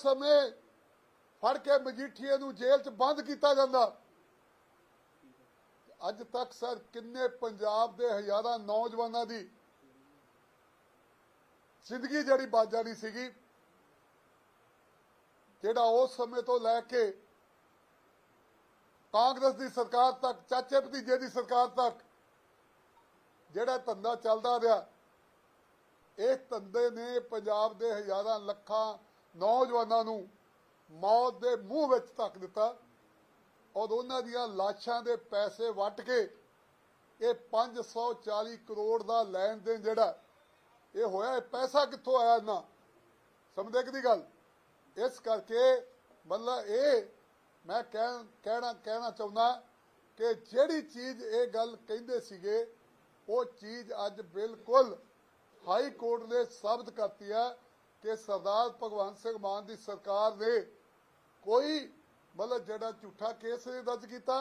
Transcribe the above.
ਉਸ ਸਮੇਂ ਫੜ ਕੇ ਮਜੀਠੀਏ ਨੂੰ ਜੇਲ੍ਹ 'ਚ ਬੰਦ ਕੀਤਾ ਜਾਂਦਾ। ਅੱਜ ਤੱਕ ਸਰ ਕਿੰਨੇ ਪੰਜਾਬ ਦੇ ਹਜ਼ਾਰਾਂ ਨੌਜਵਾਨਾਂ ਦੀ ਜ਼ਿੰਦਗੀ ਜਿਹੜੀ ਬਚ ਜਾਣੀ ਸੀਗੀ, ਜਿਹੜਾ ਉਸ ਸਮੇਂ ਤੋਂ ਲੈ ਕੇ ਕਾਂਗਰਸ ਦੀ ਸਰਕਾਰ ਤੱਕ, ਚਾਚੇ ਭਤੀਜੇ ਦੀ ਸਰਕਾਰ ਤੱਕ ਜਿਹੜਾ ਧੰਦਾ ਚੱਲਦਾ ਰਿਹਾ, ਇਹ ਧੰਦੇ ਨੇ ਪੰਜਾਬ ਦੇ ਹਜ਼ਾਰਾਂ ਲੱਖਾਂ ਨੌਜਵਾਨਾਂ ਨੂੰ ਮੌਤ ਦੇ ਮੂੰਹ ਵਿੱਚ ਧੱਕ ਦਿੱਤਾ ਔਰ ਉਹਨਾਂ ਦੀਆਂ ਲਾਸ਼ਾਂ ਦੇ ਪੈਸੇ ਵੱਟ ਕੇ ਇਹ 540 ਕਰੋੜ ਦਾ ਲੈਣ ਦੇਣ ਜਿਹੜਾ, ਇਹ ਹੋਇਆ, ਇਹ ਪੈਸਾ ਕਿੱਥੋਂ ਆਇਆ ਨਾ ਸਮਝਦੇ ਕਿ ਦੀ ਗੱਲ? ਇਸ ਕਰਕੇ ਮਤਲਬ ਇਹ ਮੈਂ ਕਹਿ- ਕਹਿਣਾ ਕਹਿਣਾ ਚਾਹੁੰਦਾ ਕਿ ਜਿਹੜੀ ਚੀਜ਼ ਇਹ ਗੱਲ ਕਹਿੰਦੇ ਸੀਗੇ, ਉਹ ਚੀਜ਼ ਅੱਜ ਬਿਲਕੁਲ ਹਾਈ ਕੋਰਟ ਨੇ ਸਾਬਤ ਕਰਤੀ ਹੈ ਕਿ ਸਰਦਾਰ ਭਗਵੰਤ ਸਿੰਘ ਮਾਨ ਦੀ ਸਰਕਾਰ ਨੇ ਕੋਈ ਮਤਲਬ ਜਿਹੜਾ ਝੂਠਾ ਕੇਸ ਨਹੀਂ ਦਰਜ ਕੀਤਾ